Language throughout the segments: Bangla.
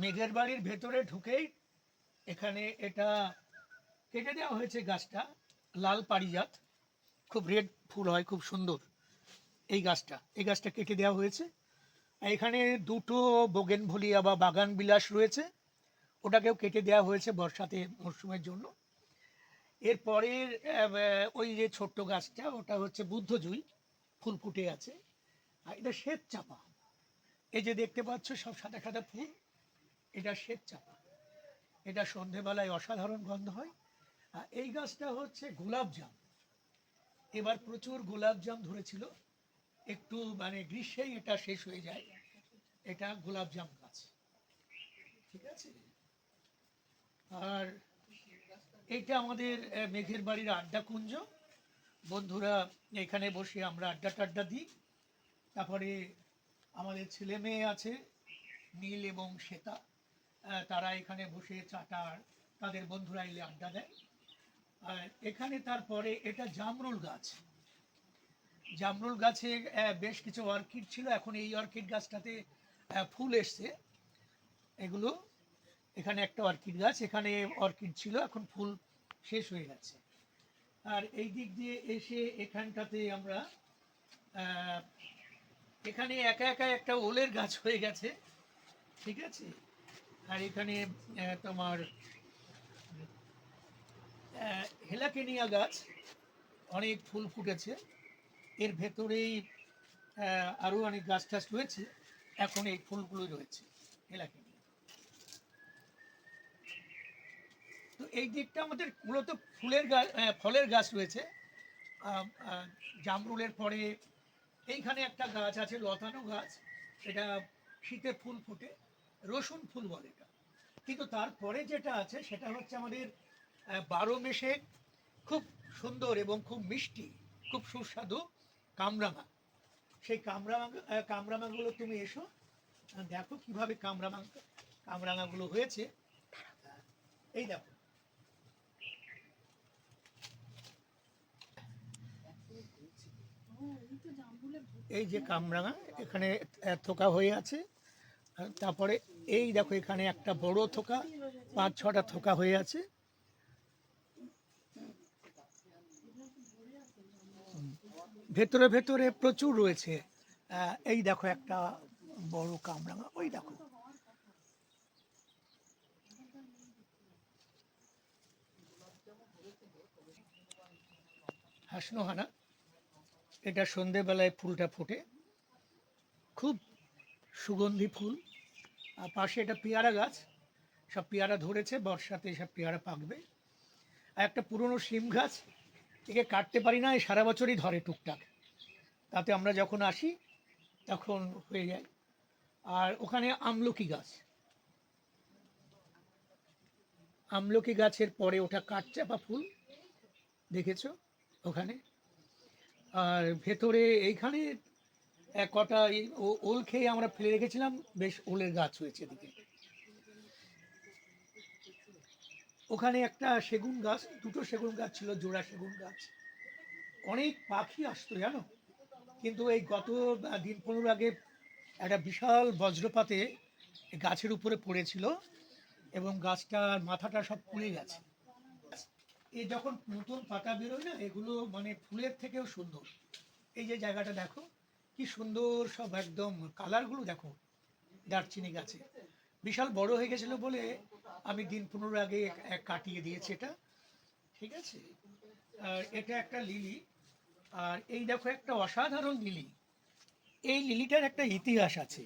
মেঘের বাড়ির ভেতরে ঢুকেই এখানে এটা কেটে দেওয়া হয়েছে গাছটা, লাল পারিজাত। খুব রেড ফুল হয়, খুব সুন্দর এই গাছটা। এই গাছটা কেটে দেওয়া হয়েছে। এখানে দুটো বোগেনভলিয়া বা বাগান বিলাস রয়েছে। ওটাকেও কেটে দেওয়া হয়েছে বর্ষাতে মরশুমের জন্য। এরপরের ওই যে ছোট্ট গাছটা, ওটা হচ্ছে বুদ্ধজুই। ফুল ফুটে আছে। আর এটা শ্বেত চাপা এই যে দেখতে পাচ্ছ, সব সাদা সাদা ফুল। এটা শ্বেত চাপা। এটা সন্ধেবেলায় অসাধারণ গন্ধ হয়। আর এই গাছটা হচ্ছে গোলাপজাম এবার প্রচুর গোলাপজাম ধরেছিল। একটু মানে গ্রীষ্মেই এটা শেষ হয়ে যায়। এটা গোলাপজাম গাছ। ঠিক আছে? আর এটা আমাদের মেঘের বাড়ির আড্ডা কুঞ্জ বন্ধুরা, এখানে বসে আমরা আড্ডা টাড্ডা দিই। তারপরে আমাদের ছেলে মেয়ে আছে, নীল এবং শ্বেতা। তারা এখানে বসে চাটা তাদের বন্ধুরা এলে আড্ডা দেয়। আর এখানে তারপরে এটা জামরুল গাছ। জামরুল গাছে বেশ কিছু অর্কিড ছিল। এখন এই অর্কিড গাছটাতে ফুল এসছে। এগুলো, এখানে একটা অর্কিড গাছ, এখানে অর্কিড ছিল। এখন ফুল শেষ হয়ে গেছে। আর এই দিক দিয়ে এসে এখানটাতে আমরা এখানে একা একা একটা ওলের গাছ হয়ে গেছে। ঠিক আছে? আর এখানে তোমার হেলাকেনিয়া গাছ অনেক ফুল ফুটেছে। এর ভেতরেই আহ, আরও অনেক গাছ টাছ রয়েছে। এখন এই ফুলগুলো রয়েছে হেলাকেনিয়া। তো এই দিকটা আমাদের মূলত ফুলের গাছ ফলের গাছ রয়েছে। জামরুলের পরে এইখানে একটা গাছ আছে লতানো গাছ। এটা শীতে ফুল ফোটে। রসুন ফুল বলে এটা। কিন্তু তারপরে যেটা আছে সেটা হচ্ছে আমাদের বারো মেশে খুব সুন্দর এবং খুব মিষ্টি খুব সুস্বাদু কামরাঙা সেই কামরাঙা আহ, কামরাঙাগুলো তুমি এসো দেখো কীভাবে কামরাঙা কামরাঙাগুলো হয়েছে। এই দেখো। এই যে কামরাঙা এখানে থোকা হয়ে আছে। তারপরে এই দেখো এখানে একটা বড় থোকা, পাঁচ ছটা থোকা হয়ে আছে। ভেতরে ভেতরে প্রচুর রয়েছে। এই দেখো একটা বড় কামরাঙা, ওই দেখো। হাসনোহানা, এটা সন্ধেবেলায় ফুলটা ফোটে। খুব সুগন্ধি ফুল। আর পাশে এটা পেয়ারা গাছ। সব পেয়ারা ধরেছে, বর্ষাতে সব পেয়ারা পাকবে। আর একটা পুরনো শিম গাছ, একে কাটতে পারি না সারা বছরই ধরে টুকটাক। তাতে আমরা যখন আসি, তখন হয়ে যায়। আর ওখানে আমলকি গাছ। আমলকি গাছের পরে ওটা কাঠচাপা ফুল, দেখেছ ওখানে? আর ভেতরে এইখানে কটা ওল খেয়ে আমরা ফেলে রেখেছিলাম, বেশ ওলের গাছ হয়েছে এদিকে। ওখানে একটা সেগুন গাছ, দুটো সেগুন গাছ ছিল, জোড়া সেগুন গাছ। অনেক পাখি আসতো, জানো? কিন্তু এই গত দিন পনেরো আগে একটা বিশাল বজ্রপাতে গাছের উপরে পড়েছিল এবং গাছটার মাথাটা সব পুড়ে গেছে। এ যখন নতুন পাতা বেরোয় না, এগুলো মানে ফুলের থেকেও সুন্দর। এই যে জায়গাটা দেখো কি সুন্দর সব একদম কালারগুলো দেখো, দারচিনি গাছে। বিশাল বড় হয়ে গেছিল বলে আমি দিন পনেরো আগে কাটিয়ে দিয়েছি এটা। ঠিক আছে? আর এটা একটা লিলি, আর এই দেখো একটা অসাধারণ লিলি। এই লিলিটার একটা ইতিহাস আছে।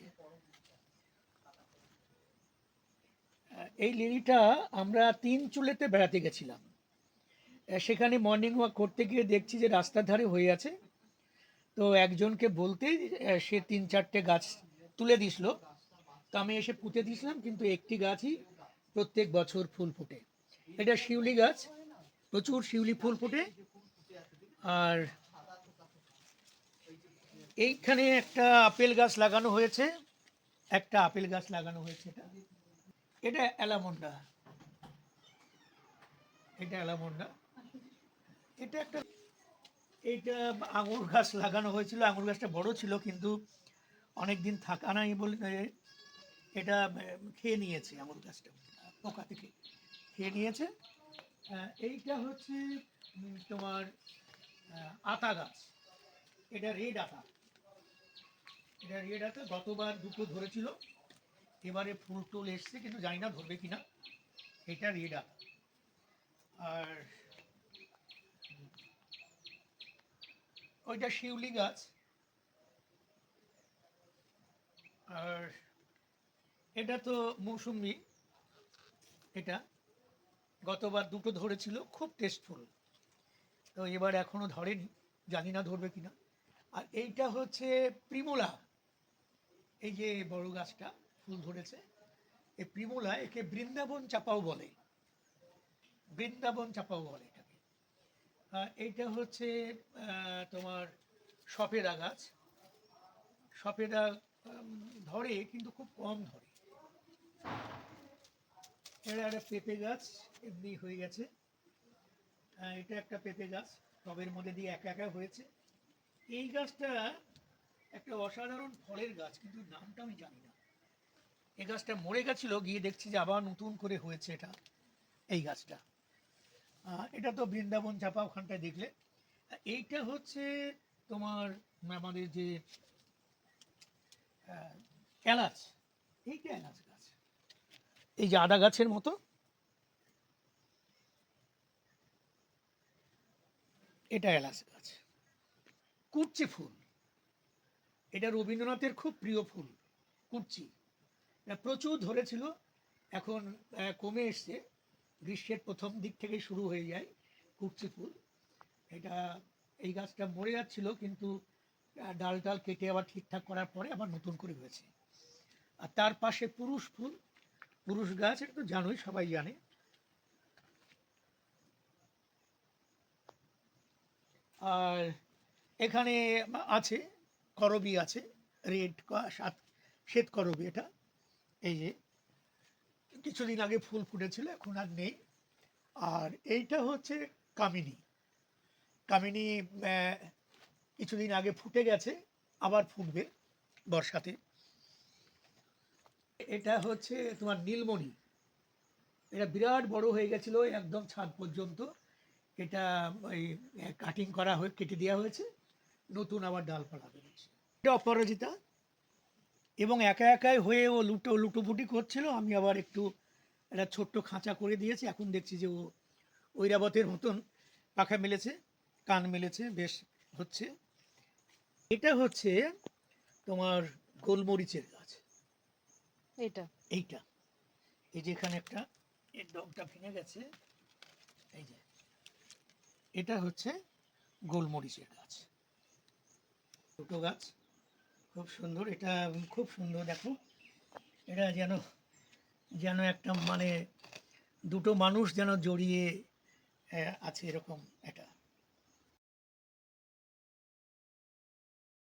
এই লিলিটা আমরা তিন চুলেতে বেড়াতে গেছিলাম। সেখানে মর্নিং ওয়াক করতে গিয়ে দেখছি যে রাস্তার ধারে হয়ে আছে। তো একজনকে বলতেই সে তিন চারটে গাছ তুলে দিছিল তো আমি এসে পুঁতে দিয়েছিলাম কিন্তু একটি গাছই প্রত্যেক বছর ফুল ফোটে। এটা শিউলি গাছ, প্রচুর শিউলি ফুল ফোটে। আর এইখানে একটা আপেল গাছ লাগানো হয়েছে। একটা আপেল গাছ লাগানো হয়েছে এটা। এটা অ্যালামন্ডা। এটা অ্যালামন্ডা। এটা একটা এইটা আঙুর গাছ লাগানো হয়েছিল, আঙুর গাছটা বড় ছিল কিন্তু অনেক দিন থাকা নাই বলে এটা খেয়ে নিয়েছে আঙুর গাছটা, পোকা থেকে খেয়ে নিয়েছে। এইটা হচ্ছে তোমার আতা গাছ। এটা রেড আতা। এটা রেড আতা গতবার দুটো ধরেছিল, এবারে ফুল টুল এসছে, কিন্তু জানি না ধরবে কিনা। এটা রেড আতা। আর ওইটা শিউলি গাছ। আর এটা তো মৌসুমি, এটা। গতবার দুটো ধরেছিল, খুব টেস্টফুল তো এবার এখনও ধরেনি, জানি না ধরবে কিনা। আর এইটা হচ্ছে প্রিমোলা। এই যে বড় গাছটা, ফুল ধরেছে, এই প্রিমোলা একে বৃন্দাবন চাপাও বলে। বৃন্দাবন চাপাও বলে। এইটা হচ্ছে তোমার সপেদা গাছ। সপেদা ধরে, কিন্তু খুব কম ধরে। এটা একটা পেঁপে গাছ এমনি হয়ে গেছে। এটা একটা পেঁপে গাছ, টবের মধ্যে দিয়ে একা একা হয়েছে। এই গাছটা একটা অসাধারণ ফলের গাছ, কিন্তু নামটা আমি জানি না। এই গাছটা মরে গেছিল, গিয়ে দেখছি যে আবার নতুন করে হয়েছে এটা, এই গাছটা। এটা তো বৃন্দাবন চাপা ওখানটায় দেখলে। এইটা হচ্ছে তোমার আমাদের যে এলাচ। এইটা এলাচ গাছ। এই যে আদা গাছের মতো। এটা এলাচ গাছ। কুরচি ফুল। এটা রবীন্দ্রনাথের খুব প্রিয় ফুল এটা প্রচুর ধরেছিল, এখন কমে এসছে। গ্রীষ্মের প্রথম দিক থেকে শুরু হয়ে যায় কুরচি ফুল এটা এই গাছটা মরে যাচ্ছিল কিন্তু আহ, ডাল কেটে আবার ঠিকঠাক করার পরে আবার নতুন করে হয়েছে। আর তার পাশে পুরুষ ফুল পুরুষ গাছ এটা তো জানোই সবাই জানে। আর এখানে আছে করবি আছে রেড সাত শ্বেত করবি এটা এই যে। কিছুদিন আগে ফুল ফুটেছিল, এখন আর নেই। আর এইটা হচ্ছে কামিনী। কামিনী কিছুদিন আগে ফুটে গেছে, আবার ফুটবে বর্ষাতে। এটা হচ্ছে তোমার নীলমণি। এটা বিরাট বড় হয়ে গেছিল একদম ছাদ পর্যন্ত। এটা ওই কাটিং করা হয়ে, কেটে দেওয়া হয়েছে। নতুন আবার ডাল ডালপালা বেরোচ্ছে। এটা অপরাজিতা। এবং একা একাই হয়ে ও লুটো লুটোপুটি করছিল আমি আবার একটু একটা ছোট্ট খাঁচা করে দিয়েছি। এখন দেখছি যে ও ঐরাবতের মতন পাখা মেলেছে কান মেলেছে বেশ হচ্ছে। এটা হচ্ছে তোমার গোলমরিচের গাছ। এটা এইটা। এই যে এখানে একটা এর ডগটা ভেঙে গেছে। এই যে। এটা হচ্ছে গোলমরিচের গাছ। দুটো গাছ। খুব সুন্দর, এটা খুব সুন্দর, দেখো। এটা যেন যেন একটা মানে দুটো মানুষ যেন জড়িয়ে আছে এরকম এটা